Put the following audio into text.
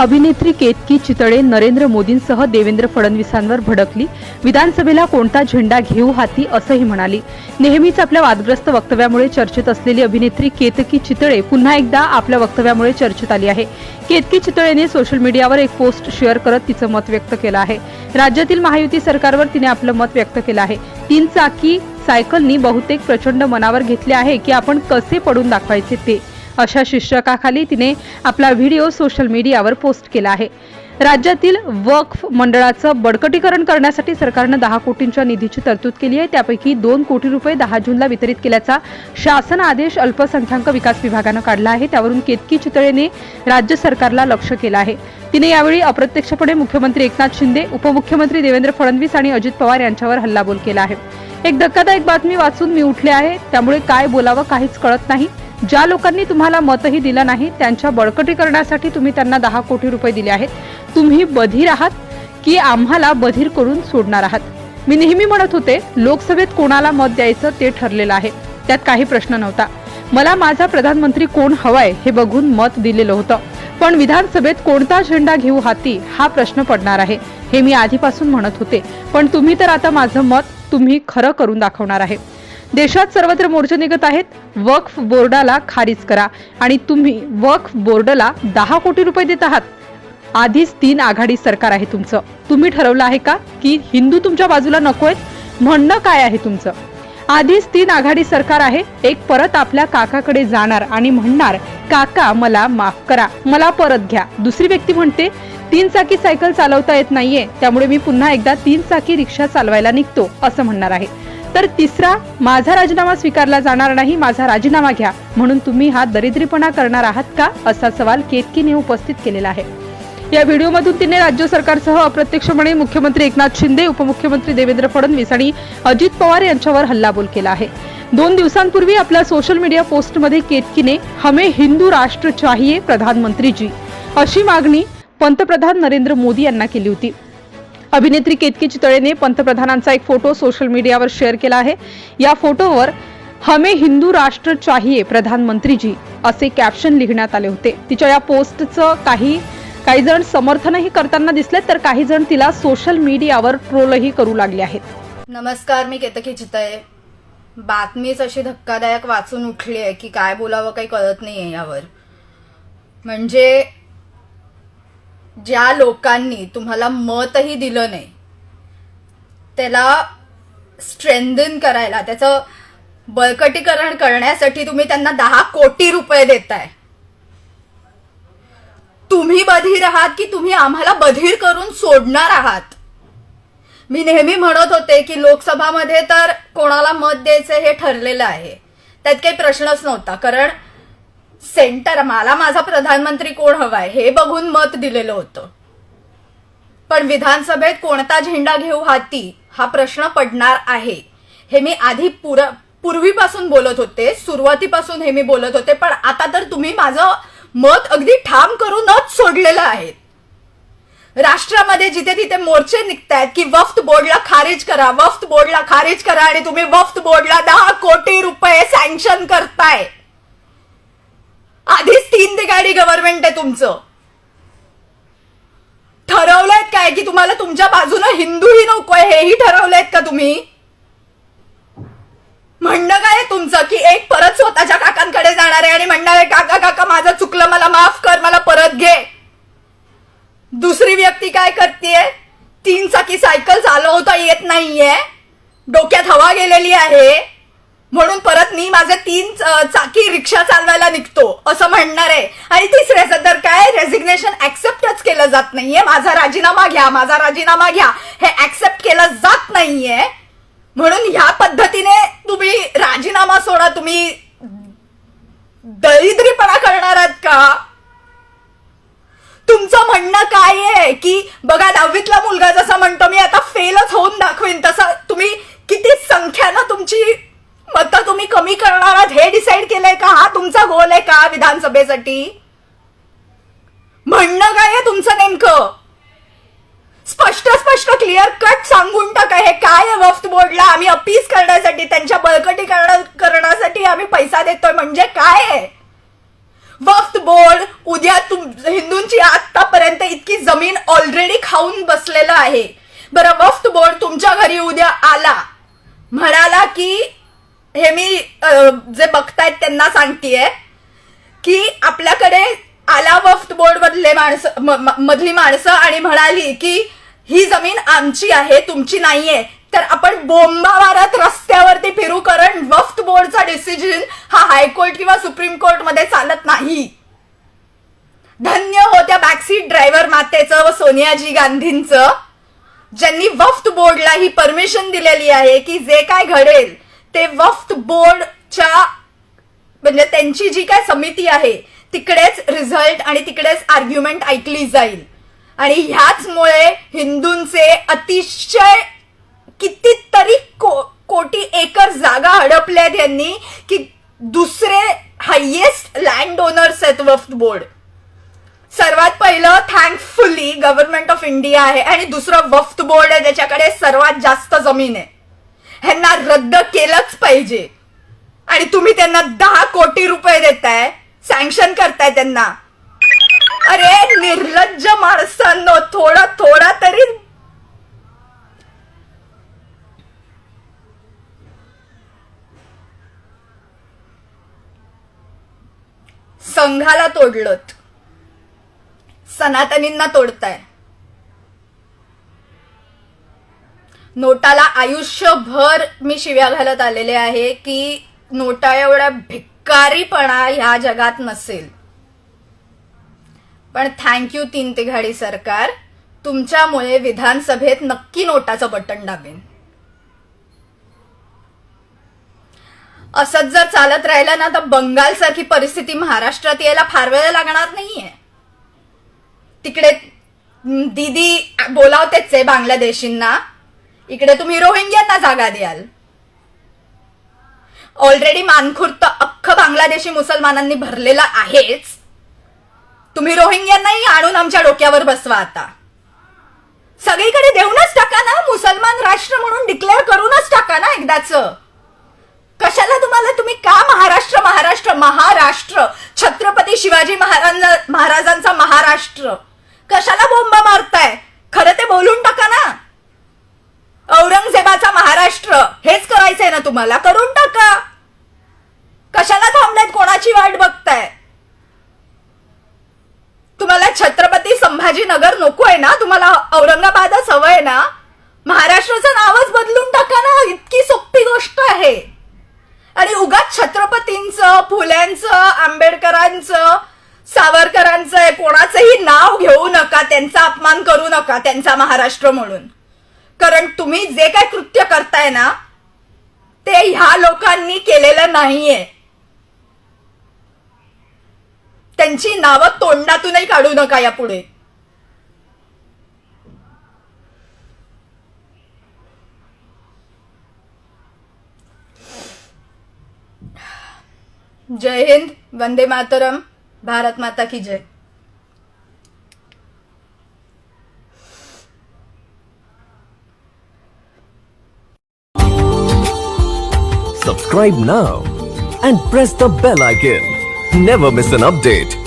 अभिनेत्री केतकी चितळे नरेंद्र मोदींसह देवेंद्र फडणवीसांवर भडकली. विधानसभेला कोणता झेंडा घेऊ हाती असंही म्हणाली. नेहमीच आपल्या वादग्रस्त वक्तव्यामुळे चर्चेत असलेली अभिनेत्री केतकी चितळे पुन्हा एकदा आपल्या वक्तव्यामुळे चर्चेत आली आहे. केतकी चितळेने सोशल मीडियावर एक पोस्ट शेअर करत तिचं मत व्यक्त केलं आहे. राज्यातील महायुती सरकारवर तिने आपलं मत व्यक्त केलं आहे. तीन चाकी सायकलनी बहुतेक प्रचंड मनावर घेतले आहे की आपण कसे पडून दाखवायचे ते. अशा शीर्षकाखाली तिने आपला व्हिडिओ सोशल मीडियावर पोस्ट केला आहे. राज्यातील वक्फ मंडळाचं बडकटीकरण करण्यासाठी सरकारनं दहा कोटींच्या निधीची तरतूद केली आहे. त्यापैकी दोन कोटी रुपये दहा जूनला वितरित केल्याचा शासन आदेश अल्पसंख्याक विकास विभागानं काढला आहे. त्यावरून केतकी चितळेने राज्य सरकारला लक्ष केलं आहे. तिने यावेळी अप्रत्यक्षपणे मुख्यमंत्री एकनाथ शिंदे उपमुख्यमंत्री देवेंद्र फडणवीस आणि अजित पवार यांच्यावर हल्लाबोल केला आहे. एक धक्कादायक बातमी वाचून मी उठले आहे. त्यामुळे काय बोलावं काहीच कळत नाही. ज्या लोकांनी तुम्हाला मतही दिलं नाही त्यांच्या बळकटीकरणासाठी तुम्ही त्यांना दहा कोटी रुपये दिले आहेत. तुम्ही बधीर आहात की आम्हाला बधीर करून सोडणार आहात. मी नेहमी म्हणत होते लोकसभेत कोणाला मत द्यायचं ते ठरलेलं आहे. त्यात काही प्रश्न नव्हता. मला माझा प्रधानमंत्री कोण हवाय हे बघून मत दिलेलं होतं. पण विधानसभेत कोणता झेंडा घेऊ हाती हा प्रश्न पडणार आहे हे मी आधीपासून म्हणत होते. पण तुम्ही तर आता माझं मत तुम्ही खरं करून दाखवणार आहे. देशात सर्वत्र मोर्चे निघत आहेत. वक्फ बोर्डाला खारिज करा. आणि तुम्ही वक्फ बोर्डाला दहा कोटी रुपये देत आहात. आधीच तीन आघाडी सरकार आहे तुमचं. तुम्ही ठरवलं आहे का की हिंदू तुमच्या बाजूला नकोय म्हणणं काय आहे तुमचं? आधीच तीन आघाडी सरकार आहे. एक परत आपल्या काकाकडे जाणार आणि म्हणणार काका मला माफ करा. मला परत घ्या. दुसरी व्यक्ती म्हणते तीन चाकी सायकल चालवता येत नाहीये. त्यामुळे मी पुन्हा एकदा तीन चाकी रिक्षा चालवायला निघतो. असं म्हणणार आहे. तर तिसरा माझा राजीनामा स्वीकारला जाणार नाही माझा राजीनामा घ्या. म्हणून तुम्ही हा दरिद्रीपणा करणार आहात का? असा सवाल केतकीने उपस्थित केलेला आहे. या व्हिडिओमधून तिने राज्य सरकारसह अप्रत्यक्षपणे मुख्यमंत्री एकनाथ शिंदे उपमुख्यमंत्री देवेंद्र फडणवीस आणि अजित पवार यांच्यावर हल्लाबोल केला आहे. दोन दिवसांपूर्वी आपल्या सोशल मीडिया पोस्टमध्ये केतकीने हमे हिंदू राष्ट्र चाहिये प्रधानमंत्रीजी अशी मागणी पंतप्रधान नरेंद्र मोदी यांना केली होती. अभिनेत्री केतकी चितळेने पंतप्रधानांचा एक फोटो सोशल मीडियावर शेअर केला आहे. या फोटोवर हमे हिंदू राष्ट्र चाहिए प्रधानमंत्रीजी असे कॅप्शन लिहिण्यात आले होते. तिच्या या पोस्टचं काही काही जण समर्थनही करताना दिसले तर काही जण तिला सोशल मीडियावर ट्रोलही करू लागले आहेत. नमस्कार मी केतकी चितळे. बातमीच अशी धक्कादायक वाचून उठली आहे की काय बोलावं काही कळत नाहीये यावर. म्हणजे ज्या लोकांनी तुम्हाला मतही दिलं नाही त्याला स्ट्रेंथन करायला त्याचं बळकटीकरण करण्यासाठी तुम्ही त्यांना दहा कोटी रुपये देताय. तुम्ही बधीर आहात की तुम्ही आम्हाला बधीर करून सोडणार आहात? मी नेहमी म्हणत होते की लोकसभामध्ये तर कोणाला मत द्यायचं हे ठरलेलं आहे. त्यात काही प्रश्नच नव्हता कारण सेंटर मला माझा प्रधानमंत्री कोण हवाय? हे बघून मत दिलेलं होतं. पण विधानसभेत कोणता झेंडा घेऊ हाती हा प्रश्न पडणार आहे. हे मी आधी पुर पूर्वीपासून बोलत होते सुरुवातीपासून हे मी बोलत होते पण आता तर तुम्ही माझं मत अगदी ठाम करूनच सोडलेलं आहे. राष्ट्रामध्ये जिथे तिथे मोर्चे निघतायत की वफ्त बोर्डला खारिज करा वफ्त बोर्डला खारिज करा आणि तुम्ही वफ्त बोर्डला दहा कोटी रुपये सँक्शन करताय. आधीच तीन तिगाडी गव्हर्नमेंट आहे तुमचं. ठरवलंय काय की तुम्हाला तुमच्या बाजूनं हिंदूही नकोय हेही ठरवलंय का तुम्ही? म्हणणं काय तुमचं की एक परत स्वतःच्या काकांकडे जाणार आहे आणि म्हणणार आहे काका काका माझं चुकलं मला माफ कर मला परत घे. दुसरी व्यक्ती काय करते तीन चाकी सायकल चालवता येत नाहीये. डोक्यात हवा गेलेली आहे. म्हणून परत मी माझे तीन चाकी रिक्षा चालवायला निघतो असं म्हणणार आहे. आणि तिसऱ्याचं तर काय रेझिग्नेशन ऍक्सेप्टच केलं जात नाहीये. माझा राजीनामा घ्या माझा राजीनामा घ्या. हे ऍक्सेप्ट केलं जात नाहीये. म्हणून ह्या पद्धतीने तुम्ही राजीनामा सोडा. तुम्ही दरिद्रीपणा करणार आहात का? तुमचं म्हणणं काय आहे की बघा दहावीतला मुलगा जसा म्हणतो मी आता फेलच होऊन दाखवीन तसं तुम्ही किती संख्यानं तुमची मतं तुम्ही कमी करणार आहात हे डिसाईड केलंय का हा तुमचा गोल आहे का म्हणणं काय आहे तुमचं नेमकं? स्पष्ट स्पष्ट क्लिअर कट सांगून टाका. हे काय आहे वफ्त बोर्डला? आम्ही अपीस करण्यासाठी त्यांच्या बळकटीकरण करण्यासाठी आम्ही पैसा देतोय. म्हणजे काय आहे? वफ्त बोर्ड उद्या तुम हिंदूंची आतापर्यंत इतकी जमीन ऑलरेडी खाऊन बसलेलं आहे. बरं वफ्त बोर्ड तुमच्या घरी उद्या आला. म्हणाला की हे मी जे बघतायत त्यांना सांगतेय की आपल्याकडे आला वफ्त बोर्ड मधले माणसं मधली माणसं आणि म्हणाली की ही जमीन आमची आहे तुमची नाहीये. तर आपण बोंबावारात रस्त्यावरती फिरू कारण वफ्त बोर्डचा डिसिजन हा हायकोर्ट किंवा सुप्रीम कोर्टमध्ये चालत नाही. धन्य होत्या बॅकसीट ड्रायव्हर मातेचं व सोनियाजी गांधींचं ज्यांनी वफ्त बोर्डला ही परमिशन दिलेली आहे की जे काय घडेल ते वफ्त बोर्डच्या त्यांची जी काय समिती आहे तिकडेच रिझल्ट आणि तिकडेच आर्ग्युमेंट ऐकली जाईल. आणि ह्याचमुळे हिंदूंचे अतिशय कितीतरी को, कोटी एकर जागा हडपल्यात यांनी की दुसरे हायेस्ट लँड ओनर्स आहेत वफ्त बोर्ड. सर्वात पहिलं थँकफुली गव्हर्नमेंट ऑफ इंडिया आहे आणि दुसरं वफ्त बोर्ड आहे ज्याच्याकडे सर्वात जास्त जमीन आहे. ह्यांना रद्द केलंच पाहिजे. आणि तुम्ही त्यांना दहा कोटी रुपये देताय सँक्शन करताय त्यांना. अरे निर्लज्ज माणसांनो थोडा थोडा तरी संघाला तोडलत. सनातनींना तोडताय. नोटाला आयुष्यभर मी शिव्या घालत आलेले आहे की नोटा एवढा भिक्कारीपणा ह्या जगात नसेल. पण थँक्यू तीन तिघाडी सरकार तुमच्यामुळे विधानसभेत नक्की नोटाचं बटन दाबेन. असंच जर चालत राहिलं ना तर बंगाल सारखी परिस्थिती महाराष्ट्रात यायला फार वेळ लागणार नाहीये. तिकडे दीदी बोलावतेच आहे बांगलादेशींना. इकडे तुम्ही रोहिंग्यांना जागा द्याल. ऑलरेडी मानखुर्द अख्खं बांगलादेशी मुसलमानांनी भरलेला आहेच. तुम्ही रोहिंग्यांनाही आणून आमच्या डोक्यावर बसवा आता. सगळीकडे देऊनच टाका ना मुसलमान राष्ट्र म्हणून डिक्लेअर करूनच टाका ना एकदाच. कशाला तुम्हाला तुम्ही का महाराष्ट्र महाराष्ट्र महाराष्ट्र? छत्रपती शिवाजी महाराज महाराजांचा महाराष्ट्र. कशाला बोंब मारताय? खरं ते बोलून टाका ना. औरंगजेबाचा महाराष्ट्र हेच करायचंय ना तुम्हाला करून टाका कशाला थांबलेत कोणाची वाट बघताय तुम्हाला छत्रपती संभाजीनगर नको आहे ना? तुम्हाला औरंगाबादच हवं आहे ना? महाराष्ट्राचं नावच बदलून टाका ना. इतकी सोपी गोष्ट आहे. आणि उगाच छत्रपतींचं फुल्यांचं आंबेडकरांचं सावरकरांचं कोणाचंही नाव घेऊ नका. त्यांचा अपमान करू नका त्यांचा महाराष्ट्र म्हणून. कारण तुम्ही जे काय कृत्य करताय ना ते ह्या लोकांनी केलेलं नाहीये. त्यांची नावं तोंडातूनही काढू नका यापुढे. जय हिंद वंदे मातरम भारत माता की जय Subscribe now and press the bell icon. Never miss an update.